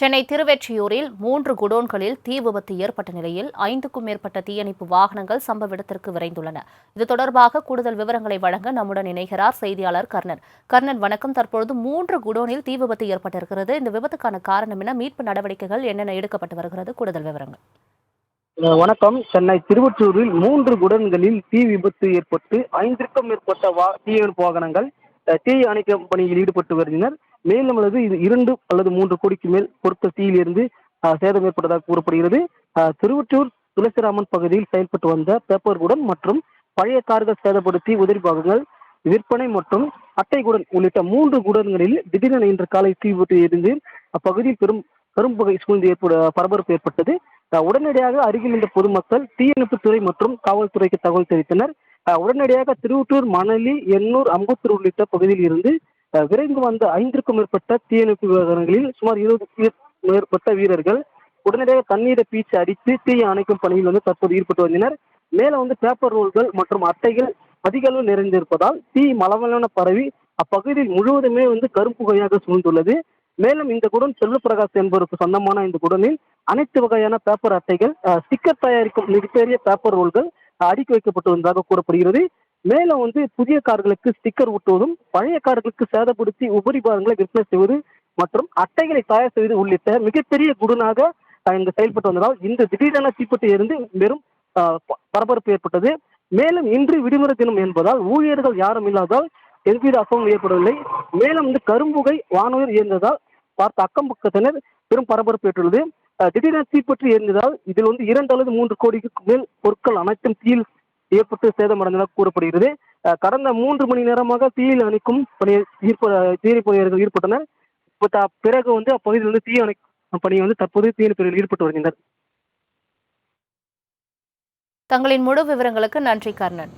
சென்னை திருவெற்றியூரில் மூன்று குடோன்களில் தீ விபத்து ஏற்பட்ட நிலையில் ஐந்துக்கும் மேற்பட்ட தீயணைப்பு வாகனங்கள் சம்பவ இடத்திற்கு விரைந்துள்ளன. இது தொடர்பாக கூடுதல் விவரங்களை வழங்க நம்முடன் இணைகிறார் செய்தியாளர் கர்ணன். கர்ணன் வணக்கம். தற்பொழுது மூன்று குடோனில் தீ விபத்து ஏற்பட்டிருக்கிறது. இந்த விபத்துக்கான காரணம் என மீட்பு நடவடிக்கைகள் என்னென்ன எடுக்கப்பட்டு வருகிறது? கூடுதல் விவரங்கள். வணக்கம். சென்னை திருவொற்றூரில் மூன்று குடன்களில் தீ விபத்து ஏற்பட்டு ஐந்திற்கும் மேற்பட்ட தீயணைப்பு வாகனங்கள் தீ அணைக்கும் பணியில் ஈடுபட்டு வருகின்றனர். மேலும் அல்லது இது இரண்டு அல்லது மூன்று கோடிக்கு மேல் பொருத்த தீயிலிருந்து சேதம் ஏற்பட்டதாக கூறப்படுகிறது. அஹ், துளசிராமன் பகுதியில் செயல்பட்டு வந்த பேப்பர் குடன் மற்றும் பழைய கார்கள் சேதப்படுத்தி உதிரி பாகங்கள் விற்பனை மற்றும் அட்டை குடன் உள்ளிட்ட மூன்று குடன்களில் திடீரென இன்று காலை தீ விபத்து எரிந்து அப்பகுதியில் பெரும் கரும்புகை சூழ்ந்து ஏற்பட பரபரப்பு ஏற்பட்டது. உடனடியாக அருகில் இருந்த பொதுமக்கள் தீயணைப்புத்துறை மற்றும் காவல்துறைக்கு தகவல் தெரிவித்தனர். உடனடியாக திருவட்டூர் மணலி எண்ணூர் அம்பத்தூர் உள்ளிட்ட பகுதியில் இருந்து விரைந்து வந்த ஐந்திற்கும் மேற்பட்ட தீயணைப்பு விவகாரங்களில் சுமார் இருபது மேற்பட்ட வீரர்கள் உடனடியாக தண்ணீரை பீச்சு அடித்து தீயை அணைக்கும் பணியில் வந்து தற்போது ஈடுபட்டு வந்தனர் மேலே வந்து பேப்பர் ரோல்கள் மற்றும் அட்டைகள் அதிக அளவு நிறைந்திருப்பதால் தீ மலமலன பரவி அப்பகுதி முழுவதுமே வந்து கரும்புகையாக சூழ்ந்துள்ளது. மேலும் இந்த குடன் செல்வப்பிரகாஷ் என்பவருக்கு சொந்தமான இந்த குடனில் அனைத்து வகையான பேப்பர் அட்டைகள் ஸ்டிக்கர் தயாரிக்கும் மிகப்பெரிய பேப்பர் ரோல்கள் அடுக்கி வைக்கப்பட்டு வந்ததாக கூறப்படுகிறது. மேலும் வந்து புதிய கார்களுக்கு ஸ்டிக்கர் ஒட்டுவதும் பழைய கார்களுக்கு சேதப்படுத்தி உபரி பாகங்களை விற்பனை செய்வது மற்றும் அட்டைகளை தயார் செய்வது உள்ளிட்ட மிகப்பெரிய குடனாக இங்கு செயல்பட்டு வந்ததால் இந்த திடீரென தீப்பற்றி இருந்து வெறும் பரபரப்பு ஏற்பட்டது. மேலும் இன்று விடுமுறை தினம் என்பதால் ஊழியர்கள் யாரும் இல்லாதால் எவ்வித அசம்பம் ஏற்படவில்லை. மேலும் இந்த கரும்புகை வானூர் இயந்ததால் பார்த்த அக்கம் பக்கத்தினர் பெரும் பரபரப்பு ஏற்றுள்ளது திடீரென தீப்பற்றி எரிந்ததால் இதில் வந்து இரண்டு அல்லது மூன்று கோடிக்கு மேல் பொருட்கள் அனைத்தும் தீயில் ஏற்பட்டு சேதமடைந்ததாக கூறப்படுகிறது. கடந்த மூன்று மணி நேரமாக தீயில் அணைக்கும் பணியை ஈர்ப்ப ஈடுபட்டனர். த- பிறகு வந்து அப்பகுதியில் வந்து தீ அணைக்கும் பணியை வந்து தற்போது தீயணைப்பு ஈடுபட்டு வருகின்றனர். தங்களின் முழு விவரங்களுக்கு நன்றி கர்ணன்.